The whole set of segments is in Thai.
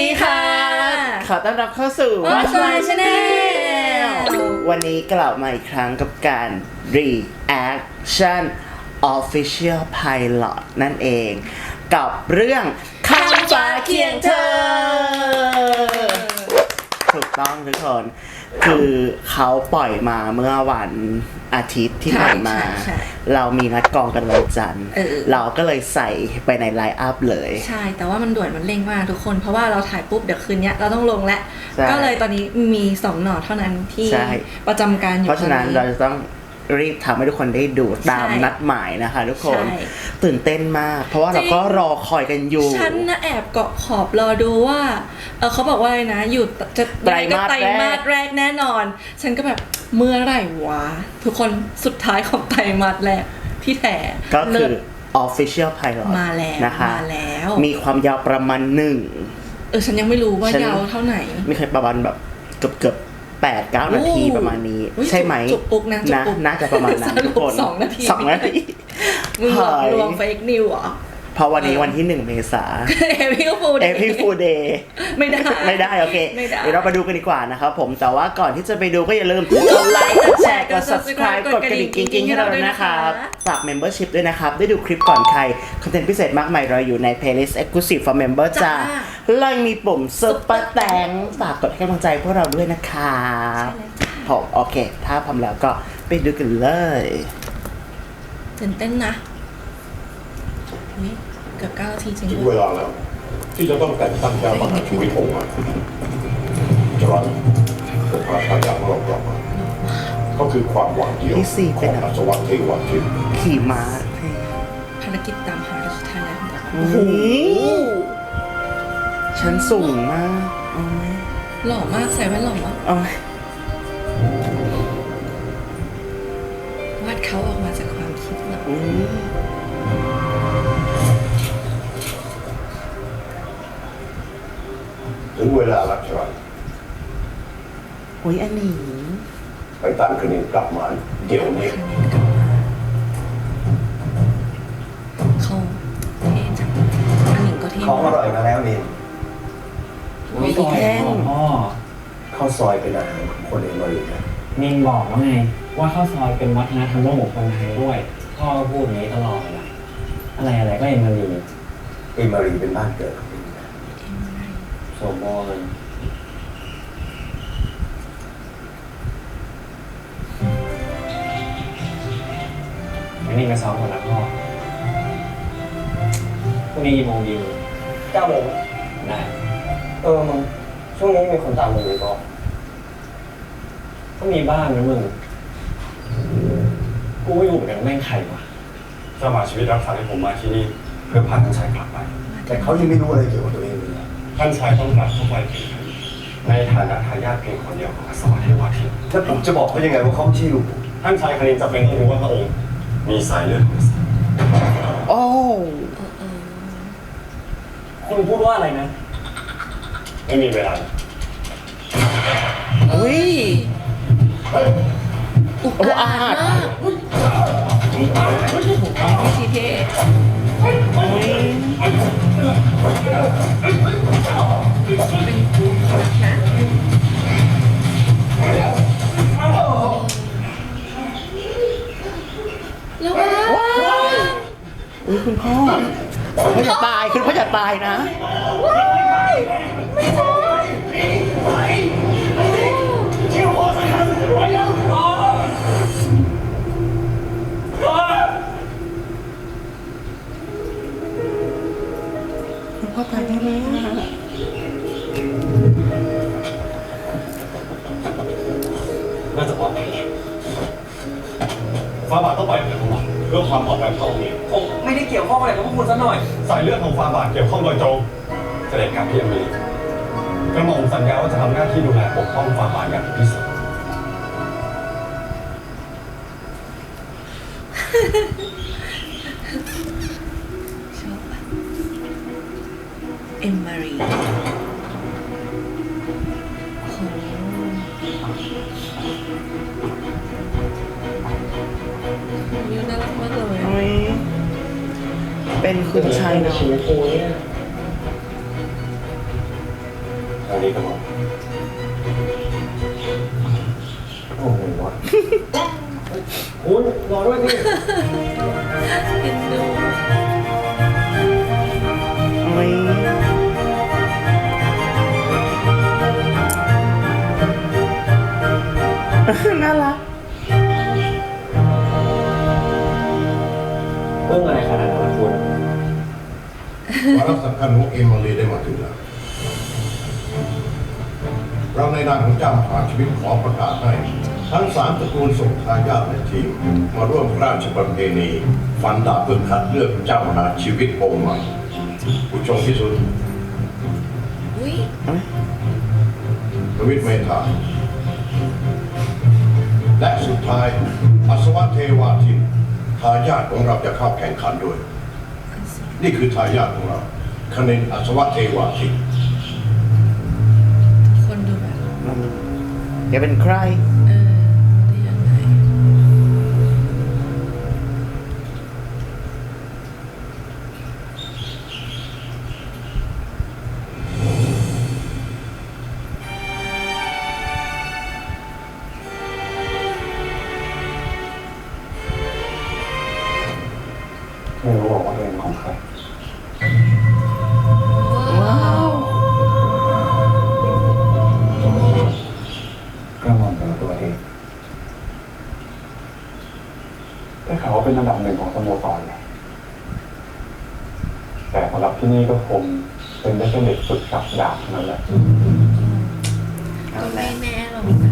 ดีค่ะ ขอต้อนรับเข้าสู่ Watch My Channel วันนี้กลับมาอีกครั้งกับการ reaction official pilot นั่นเอง กับเรื่องข้ามฟ้าเคียงเธอ ถูกต้องทุกคน คือเขาปล่อยมาเมื่อวันอาทิตย์ที่ใช่ผ่านมา ใช่ใช่เรามีนัดกองกันวันจันทร์เออ เราก็เลยใส่ไปในไลน์อัพเลย ใช่ แต่ว่ามันด่วนมันเร่งมากทุกคน เพราะว่าเราถ่ายปุ๊บเดี๋ยวคืนเนี้ยเราต้องลงแล้ว ใช่ก็เลยตอนนี้มีสองหน่อเท่านั้นที่ใช่ ประจำการอยู่เพราะฉะนั้นตอเราจะต้อง รีบทำให้ทุกคนได้ดูตามใช่นัดหมายนะคะ ทุกคนใช่ตื่นเต้นมาก เพราะว่าเราก็รอคอยกันอยู่ ฉันนะแอบเกาะขอบรอดูว่าเออเขาบอกว่าอะไรนะ อยู่จะไตรมาสไตรมาสแรกแรกแน่นอน ฉันก็แบบเมื่อไหร่วะ ทุกคนสุดท้ายของไตรมาสแรกที่แท้ก็คืเลิอศ official pilot มาแล้วนะคะมาแล้ว มีความยาวประมาณหนึ่งเออฉันยังไม่รู้ว่าฉันยาวเท่าไหน ไม่เคยประมาณแบบเกือบเกือบ แปดเก้านาทีโอ้ประมาณนี้อุ๊ยใช่ไหมจุกปุกนะจุกปุกน่าจะประมาณนั้นสรุปทุกคนสองนาทีสองนาทีมึงหลอกเฮ้ยลวงเฟกนิวเหรอ เพราะวันนี้วันที่หนึ่งเมษาเอพิลฟูดเอพิฟูเดย์ไม่ได้ ไม่ได้โอเค ไม่ได้ เดี๋ยวเราไปดูกันดีกว่านะครับผมแต่ว่าก่อนที่จะไปดูก็อย่าลืมกดไลค์กดแชร์กด subscribe กดกระดิ่งกิ๊งๆให้เราด้วยนะครับฝาก membership ด้วยนะครับ ได้ดูคลิปก่อนใคร คอนเทนต์พิเศษมากมายรออยู่ใน playlist exclusive for member จ้าแล้วยังมีปุ่ม super แตงฝากกดให้กำลังใจพวกเราด้วยนะครับผมโอเค ถ้าพร้อมแล้วก็ไปดูกันเลยตื่นเต้นนะ อุ๊ยเกือบเก้านาทีจริงถึงด้เววยลาแล้ว ที่จะต้องแต่งตั้งเจ้ามหาชีวิตองค์ใหม่จรันผมพาทายาทของเรากลับมาก็คือความหวังเดียวที่สี่ขเป็นองอะไรอัศวะเทวาทิตขี่ม้าภารกิจตามหาราชทายาทของเราโอ้โหชั้นสูงมาก เอาไหมหล่อมากใส่แว่นหล่อมากเอาไหม งเวลาแล้วจรันโอ้ยอันนี้ไปตามคณินกลับมาเดี๋ยวนี้ครั้งนี้กลับมาเขาเท่จังอันหนึ่งก็เท่ของอมากร่อยมาแล้วนินมีแท่งพ่อข้าวซอยเป็นอาหารของคนเอเมริกันนินบอกแล้วไง ว่าข้าวซอยเป็นวัฒนธรรมของคนไทยด้วยพ่อก็พูดอย่างนี้ตลอดเลยอะไรอะไรก็เอ็มมารีเอเมริเป็นบ้านเกิด ของนินนะโซโบนไม่นี่มาซ้อมก่อนนะพ่อพรุ่งนี้กี่โมงดีเก้าโมงได้เออมึงช่วงนี้มีคนตามมึงหรือเปล่าก็มีบ้างนะมึงกูไม่รู้เหมือนกันว่าแม่งใครวะเจ้าหมาชีวิตรับสั่งให้ผมมาที่นี่ เพื่อพาท่านชายกลับไป แต่เขายังไม่รู้อะไรเกี่ยวกับ ท่านชายต้องกลับเข้าไปเพียงคนเดียวในฐานะทายาทเพียงคนเดียวของอัศวะเทวาทิตแล้วผมจะบอกเขายังไงว่าเขาไม่ใช่ลูกผมท่านชายคณินจะเป็นที่รู้ว่าพระองค์ มีสายเลือดของสัตว์โอ้เออเออคุณพูดว่าอะไรนะ ไม่มีเวลาอุ้ยอุกโอ้อาอาจจมากวิธีเท่ แล้วว่าอุ้ยคุณพ่อคุณพ่ออย่าตายคุณพ่ออย่าตายนะคุณ พ่อตายแน่ๆอะน่าจะปลอดภัยฟาบาทต้องไปกับผมเพื่อความปลอดภัยของพระองค์เองผมไม่ได้เกี่ยวข้องอะไรกับพวกคุณซะหน่อย สายเลือดของฟาบาทเกี่ยวข้องโดยตรงเสด็จกลับที่อเมริกกระหม่อมสัญญาว่าจะทำหน้าที่ดูแลปกป้องฟาบาทอย่างถึงที่สุด อ็มมารีโอ้โหวิวน่ารักมากเลยอุ้ยเป็นคุณชายนะชีวิตกูเนี่ยทางนี้กระหม่อมโอ้โหคุณรอด้วยสิเอ็นดูโอ้ย น่ารักเรื่องอะไรขนาดนั้นล่ะคุณวาระสำคัญของเอมิลีได้มาถึงแล้ว เราในนามของเจ้ามหาชีวิตขอประกาศให้ ทั้งสามตระกูลส่งทายาทและทีม มาร่วมพระราชประเพณีฟันดาบเพื่อคัดเลือกเจ้ามหาชีวิตองค์ใหม่ผู้ชงที่สุด อุ้ย ประวิทย์เมธา และสุดท้ายอัศวะเทวาทินทายาทของเราจะเข้าแข่งขันด้วย นี่คือทายาทของเราคณินอัศวะเทวาทินคนดูแบบแกเป็นใคร แต่สำหรับที่นี่ก็คงเป็นได้แค่เด็กฝึกกับดาบเท่านั้นแหละก็ไม่แน่หรอกน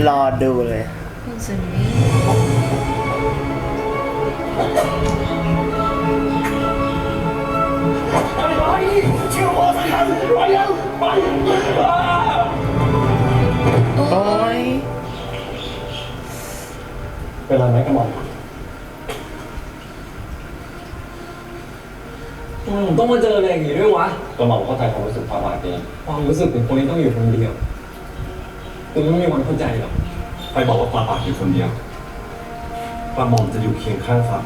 ะรอดูเลย คุณซันนี่โอ้ย เป็นอะไรไหมกระหม่อม ต้องมาเจออะไรอย่างงี้ด้วยวะกระหม่อมเข้าใจความรู้สึกความหมายดีความรู้สึกของคนที่ต้องอยู่คนเดียวคุณไม่มีวันเข้าใจหรอกไปบอกว่าปลาปากอยู่คนเดียวปลาหม่อมจะอยู่เคียงข้างฝ่า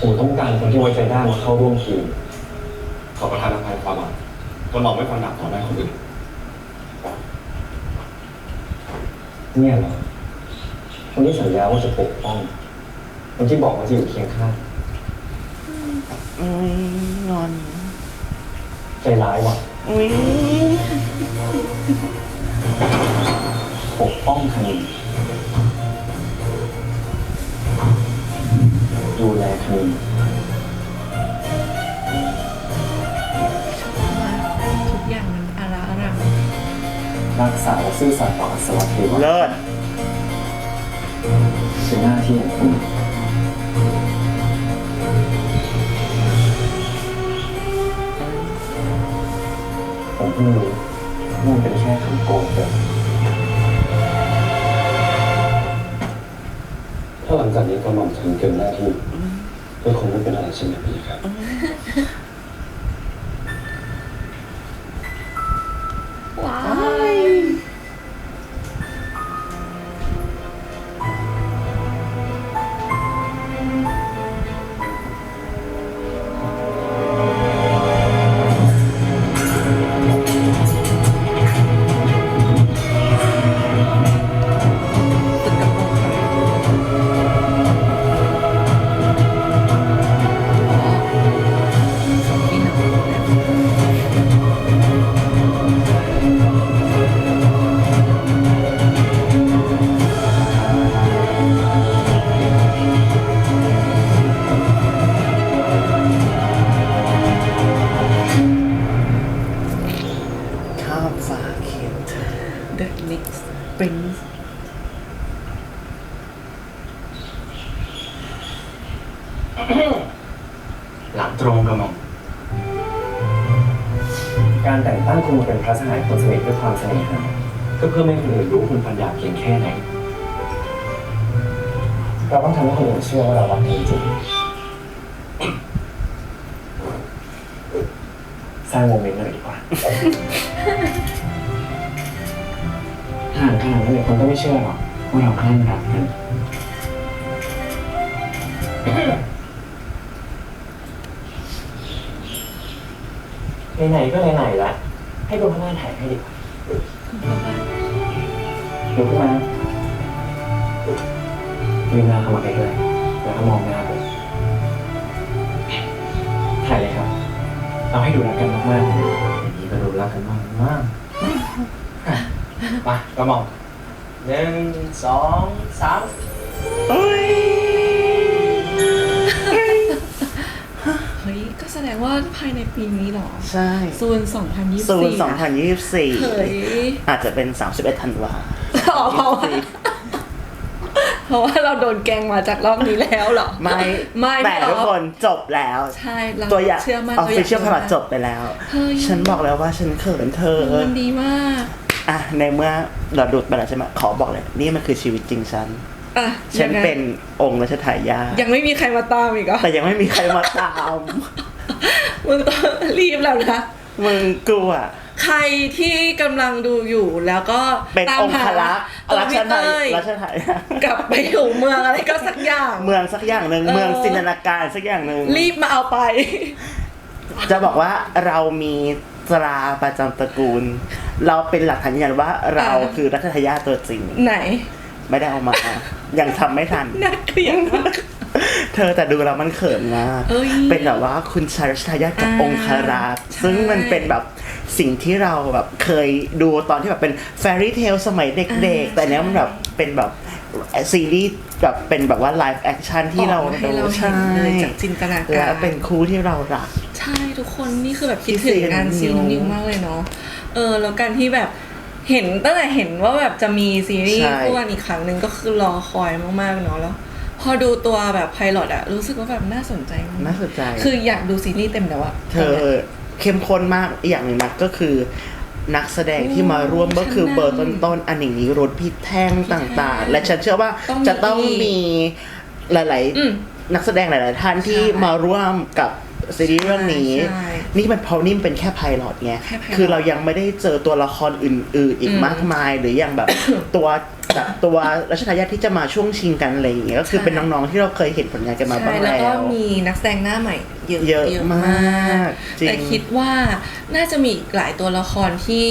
ผมต้องการคนที่ไว้ใจได้มาเข้าร่วมทีมขอประทานอภัยความหวังกระหม่อมไม่ฟังดาบต่อได้คนอื่น เนี่ยเหรอคนที่สัญญาว่าจะปกป้องคนที่บอกว่าจะอยู่เคียงข้างอุ้ยงอนใจร้ายว่ะอุ้ยปกป้องคณินดูแลคณิน รักษาและซื่อสัตย์ต่ออัศวะเทวะเลิศเป็นหน้าที่ของคุณผมเพิ่งรู้ว่ามันเป็นแค่คำโกงเองถ้าหลังจากนี้กระหม่อมทำเกินหน้าที่ก็คงไม่เป็นอะไรใช่ไหมพี่ครับ หลังตรงกระหม่อมการแต่งตั้งคุณเป็นพระสหายคนสนิทด้วยความเสน่หาก็เพื่อไม่ให้คนอื่นรู้คุณปัญญาเพียงแค่ไหน เราต้องทำให้คนอื่นเชื่อว่าเรารักกันจริงสร้างโมเมนต์หน่อยดีกว่าห่างขนาดนั้นเดี๋ยวคนก็ไม่เชื่อหรอกว่าเราข้างรักกัน ไหนๆก็ไหนๆละให้คุณพ่อถ่ายให้ดีกว่าลุกขึ้นมาลืมหน้าเข้ามาใกล้ๆแล้วก็มองหน้าผมถ่ายเลยครับ เอาให้ดูรักกันมากๆอย่างนี้ก็ดูรักกันมากมากๆมาก็มองหนึ่งสองสามเอ้ยเฮ้ย ก็แสดงว่าภายในปีนี้เหรอ ใช่ซูน2024ซูนนะเฮ้ย2024อาจจะเป็น31ธันวาอ๋อเพราะว่าเพราะว่าเราโดนแกล้งมาจากรอบนี้แล้วเหรอ ไม่ไม่แต่หรอทุกคนจบแล้ว ใช่เราตัวอย่างเชื่อมั่นออฟฟิเชียลตัวพอย่างลอตจบไปแล้วเฮ้ยฉันบอกแล้วว่าฉันเขินเธอมันดีมากอะในเมื่อเราดูดไปแล้วใช่ไหมขอบอกเลย นี่มันคือชีวิตจริงฉัน อะฉันยังไง เป็นองค์รัชทายาทยังไม่มีใครมาตามอีกเหรอแต่ยังไม่มีใครมาตาม มึงต้องรีบแล้วนะ มึงกลัว ใครที่กำลังดูอยู่แล้วก็เป็นตามองค์หาคลักษ์ตัวรัชพี่ทาเต้ยยรัชทายาทกลับไปอยู่เมืองอะไรก็สักอย่าง เมืองสักอย่างหนึ่งเออ เมืองจินตนาการสักอย่างหนึ่งรีบมาเอาไป จะบอกว่าเรามีตราประจำตระกูล เราเป็นหลักฐานยืนยันว่าเราอ่า คือรัชทายาทตัวจริง ไหน ไม่ได้เอามา ยังทำไม่ทัน น่าเกลียดมาก เธอแต่ดูแล้วมันเขินมากเอ้ยเป็นแบบว่าคุณชายรัชทายาทกับอ่าองคารักษ์ใช่ซึ่งมันเป็นแบบสิ่งที่เราแบบเคยดูตอนที่แบบเป็นแฟรี่เทลสมัยเด็กๆ แต่เนี้ยมันแบบเป็นแบบซีรีส์แบบเป็นแบบว่าไลฟ์แอคชั่นที่เราออกมาให้ดูเราเห็นใช่เลยจากจินตนาการ และเป็นคู่ที่เรารัก ใช่ทุกคนนี่คือแบบคิดพี่ถึงซีกับงานนิวซีนนิวมากเลยเนาะเออแล้วการที่แบบ เห็นตั้งแต่เห็นว่าแบบจะมีซีรีส์ใช่คู่กันอีกครั้งหนึ่งก็คือรอคอยมากๆเนาะแล้ว พอดูตัวแบบไพลอตอะรู้สึกว่าแบบน่าสนใจมากน่าสนใจ คืออยากดูซีรีส์เต็มแล้วอะเธอเข้มข้นมากอีกอย่างหนึ่งนะก็คือนักแสดงที่มาร่วมก็คือเบอร์ต้นๆอันหนึ่งนี้รถพี่แท่งต่างๆ และฉันเชื่อว่าจะต้องมีหลายอืมๆนักแสดงหลาย ๆ ท่านที่ใช่มาร่วมกับ ซีรีส์เรื่องนี้ ใช่นี่มันเพราะนี่มันเป็นแค่ไพลอตไงแค่ไพลอต คือเรายังไม่ได้เจอตัวละครอื่น ๆ อีกอืมมากมาย หรืออย่างแบบ ตัวแบบตัวรัชทายาทที่จะมาช่วงชิงกันอะไรอย่างเงี้ยก็คือใช่เป็นน้องๆที่เราเคยเห็นผลงานกันมาบ้าใช่งแล้วแล้ก็ว มีนักแสดงหน้าใหม่เยอะเยอะมากจริงแต่คิดว่าน่าจะมีอีกหลายตัวละครที่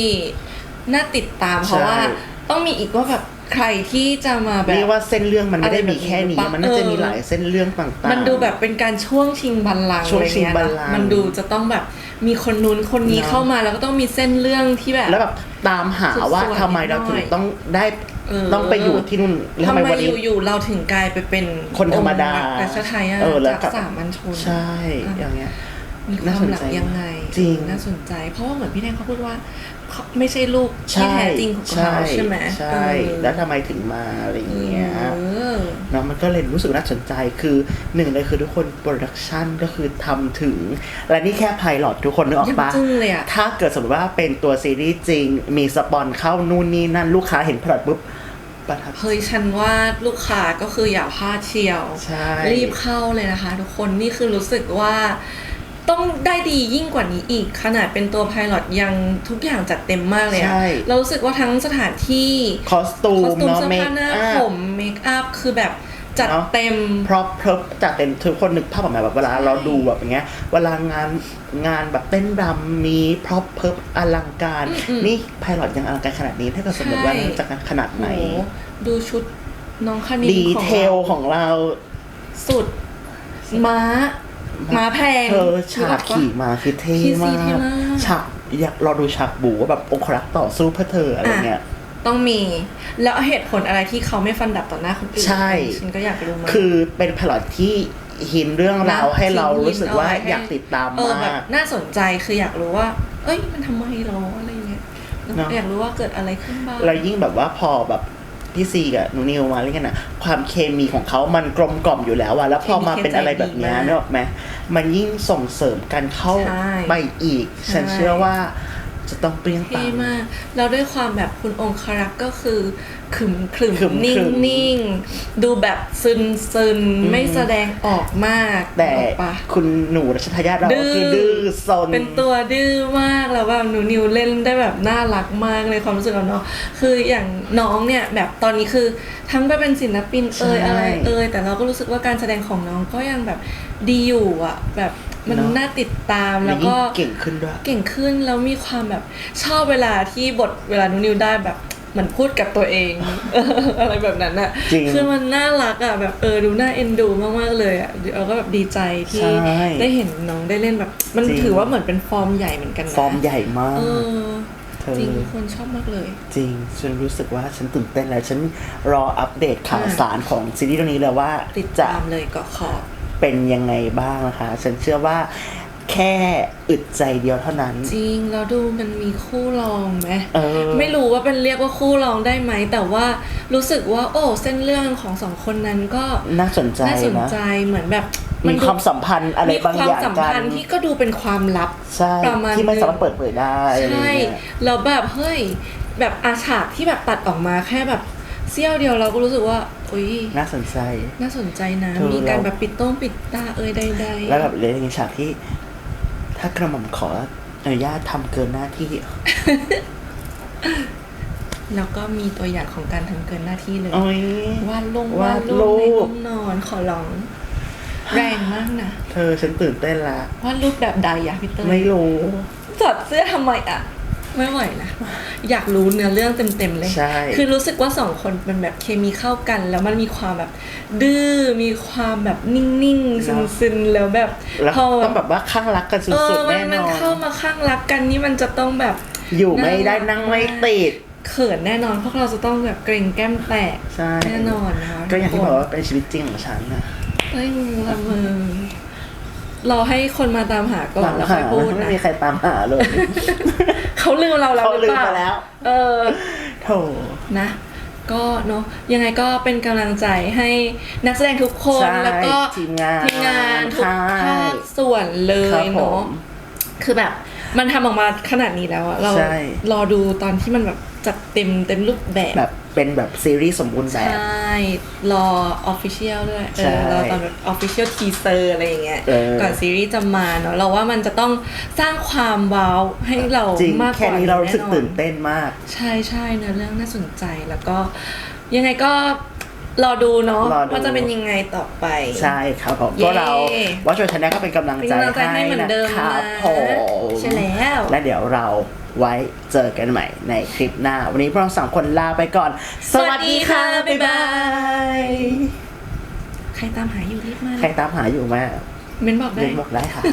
น่าติดตาม เพราะว่าใช่ต้องมีอีกว่าแบบ ใครที่จะมาแบบเรียกว่าเส้นเรื่องมันไม่ได้มีแค่นี้อะไรแบบนี้มันน่าจะมีเออหลายเส้นเรื่องต่างๆ มันดูแบบเป็นการช่วงชิงบัลลังก์ช่วงอะไรชิงเงี้ยบัลนะลังก์มันดูจะต้องแบบมีคนนู้นคนนี้เนอะเข้ามาแล้วก็ต้องมีเส้นเรื่องที่แบบ แล้วแบบตามหาว่าสุดๆทำไมเราถึงนิดหน่อยต้องได้เออต้องไปอยู่ที่นู่นแล้วทำทำไมไมวันนี้อยู่ๆเราถึงกลายไปเป็นคนธรรมดาองค์รัชทายาทเออแล้วจากกับสามัญชนใช่อย่างเงี้ยมีควาน่ามสนหลัใจกยังไงจริงน่าสนใจ เพราะว่าเหมือนพี่แดงเขาพูดว่าเขา ไม่ใช่ลูกใช่ที่แท้จริงของเขาใช่ไหมใช่เออแล้วทำไมถึงมาอะไรอย่างเงี้ยเออเนาะมันก็เลยรู้สึกน่าสนใจคือหนึ่งเลยคือทุกคนโปรดักชันก็คือทำถึง และนี่แค่ไพลอตทุกคนนึกออกปะยังจึ้งเลยอะถ้าเกิดสมมติว่าเป็นตัวซีรีส์จริง มีสปอนเข้านู่นนี่นั่นลูกค้าเห็นพลอตปุ๊บประทับใจเฮ้ยฉันว่าลูกค้าก็คืออย่าพลาดเชียวใช่รีบเข้าเลยนะคะ ทุกคนนี่คือรู้สึกว่า ต้องได้ดียิ่งกว่านี้อีก ขนาดเป็นตัวไพลอตยังทุกอย่างจัดเต็มมากเลยอะใช่ เรารู้สึกว่าทั้งสถานที่คอสตูคอมสตูมเนาะเสื้อเมคผ้าหน้าอัผพ มเมคอัพคือแบบจัดเนอะ เต็ม พร็อพเพิบจัดเต็มทุกคนนึกภาพออกไหมแบบเวลาเราดูแบบอย่างเงี้ย เวลางานงานแบบเต้นรำมีพร็อพเพิบอลังการ อืมนี่ไพลอตยังอลังการขนาดนี้ถ้าเกิดสมมติว่าใช่มันจะขนาดไหนโหดูชุดน้องคณินดีของเทลเราของเราสุดม้า ม้าแพงเธอฉากขี่มาคือเท่พี่ซีมาเท่กมากฉากอยากรอดูฉากบูว่าแบบองครักษ์ต่อสู้เพื่อเธออะไรเงี้ยต้องมี แล้วเหตุผลอะไรที่เขาไม่ฟันดับต่อหน้าคนอื่นใช่ฉันก็อยากรู้มากคือเป็นพลอตที่หินเรื่องราวนะให้เรารู้สึกว่าทิ้งหินเอาไว้ให้อยากติดตามเออแบมาบกน่าสนใจคืออยากรู้ว่า เอ้ยมันทำไมหรออะไรเงี้ยเนอะอยากรู้ว่าเกิดอะไรขึ้นบ้างแล้วยิ่งแบบว่าพอแบบ พี่ซีกับหนูนิวมาเล่นกันอะความเคมีของเขามันกลมกล่อมอยู่แล้วอะแล้วพอมาเป็นอะไรแบบเนี้ยเคมีนึกออกไหมมันยิ่งส่งเสริมกันเข้าใช่ไปอีกใช่ฉันเชื่อว่าจะต้องเปรี้ยงเท่ปังมาก แล้วด้วยความแบบคุณองคารักษ์ก็คือขึมขรึมขรึมนิ่ขรึงมนิ่งดูแบบซึนซึนอืมไม่แสดงออกมาก แต่ออกปะคุณหนูรัชทายาทเราดื้อคือดื้อซนเป็นตัวดื้อมากแล้วแบบหนูนิวเล่นได้แบบน่ารักมากในความรู้สึกของน้องคืออย่างน้องเนี่ยแบบตอนนี้คือทั้งไปเป็นศิลปินเอ่ยใช่อะไรเอ่ยแต่เราก็รู้สึกว่าการแสดงของน้องก็ยังแบบดีอยู่อะ แบบมันเนอะน่าติดตามแล้แล้ววยิ่ก็งเก่งขึ้นด้วยเก่งขึ้นแล้วมีความแบบชอบเวลาที่บทเวลานูนิวได้แบบ เหมือนพูดกับตัวเองเอออะไรแบบนั้นอะจริงคือมันน่ารักอะแบบเออดูน่าเอ็นดูมากๆเลยอะเราก็แบบดีใจที่ใช่ได้เห็นน้องได้เล่นแบบ มันจริงถือว่าเหมือนเป็นฟอร์มใหญ่เหมือนกันนะฟอร์มใหญ่มากเออเธอจริงทุกคนชอบมากเลย จริง ฉันรู้สึกว่าฉันตื่นเต้นแล้ว ฉันรออัปเดตข่าวสารของซีรีส์เรื่องนี้เลยว่าติดจะตามเลยเกาะขอบเป็นยังไงบ้างนะคะ ฉันเชื่อว่า แค่อึดใจเดียวเท่านั้น จริงแล้วดูมันมีคู่รองไหมเออ ไม่รู้ว่าเป็นเรียกว่าคู่รองได้ไหม แต่ว่ารู้สึกว่า โอ้เส้นเรื่องของสองคนนั้นก็น่าสนใจน่าสนนะใจเหมือนแบบมีดูความสัมพันธ์อะไรบางอย่างมีความสัมกัพันนธ์ที่ก็ดูเป็นความลับ ใช่ประมาณ ที่ไม่นึงสามารถเปิดเผยได้อะไรใช่เงี้ย แล้วแบบเฮ้ยแบบอาฉากที่แบบตัดออกมาแค่แบบเสี้ยวเดียวเราก็รู้สึกว่าอุ้ยน่าสนใจ น่าสนใจนะ เธอมีการเรา แบบปิดโต้งปิดตาเอ่ยใดๆแล้วแบบเลยในฉากที่ ถ้ากระหม่อมขออนุญาตทำเกินหน้าที่ แล้วก็มีตัวอย่างของการทำเกินหน้าที่เลยโอ้ย วาดลงวาวาดดรูรูปในปห้องนอนขอร้อง แรงมากนะเธอฉันตื่นเต้นละวาดรูปแบบใดอะพี่เตอร์ไม่รู้ถอดเสื้อทำไมอะ ไม่ไหวนะ อยากรู้เนื้อเรื่องเต็มๆเลย ใช่ คือรู้สึกว่าสองคนเป็นแบบเคมีเข้ากัน แล้วมันมีความแบบดื้อ มีความแบบนิ่งๆ ซึนๆ แล้วแบบแล้วพอต้องแบบว่าข้างรักกันสุเออดๆมันแน่นมันอนเข้ามาข้างรักกันนี่มันจะต้องแบบ อยู่ไม่ได้น่ารักนั่งไม่ติดเขินแน่นอนพวกเราจะต้องแบบเกรงแก้มแตกใช่แน่นอนนะคะก็อย่างที่ทุบคอกนว่าเป็นชีวิตจริงของฉันนะเอ้ยละเมอ รอให้คนมาตามหาก่อนแล้วค่อยพูดไม่นะมีใครตามหาเลยเขาลืมเราแล้วเขาหรือเปล่าลืมไปแล้วเออโถนะก็เนาะยังไงก็เป็นกำลังใจให้นักแสดงทุกคนใช่แล้วก็ทีมงานทีมงานทุกค่ายภาคส่วนเลครัยบผมเนาะคือแบบมันทำออกมาขนาดนี้แล้วอะเราใช่รอดูตอนที่มันแบบ จัดเต็มเต็มรูปแบบแบบเป็นแบบซีรีส์สมบูรณ์แบใชบ่รอออฟฟิเชียลด้วย เอใช่อรอตอนแบบออฟฟิเชียลทีเซอร์อะไรอย่างเงี้ยเออก่อนซีรีส์จะมาเนาะ เราว่ามันจะต้องสร้างความว้าวให้เราจริงมากกแค่ว่านี้เรารู้สึกแอตื่นเต้นมาก ใช่ใช่เนื้อเรื่องน่าสนใจแล้วก็ยังไงก็รอดูเนาะรอดูว่าจะเป็นยังไงต่อไปใช่ครับผมเย้ก็เราวัชชนแนลก็เป็นกำลังเป็นใจกำลังใจให้เหมือนเดิมคนะรับผมใช่แล้วและเดี๋ยวเรา ไว้เจอกันใหม่ในคลิปหน้า วันนี้พวกเราสามคนลาไปก่อนสวัสดีค่ะสวัสดีค่ะ บ๊ายบาย ใครตามหาอยู่รีบมาใครตามหาอยู่ไหมเมนบอกได้ เรียนบอกได้ค่ะ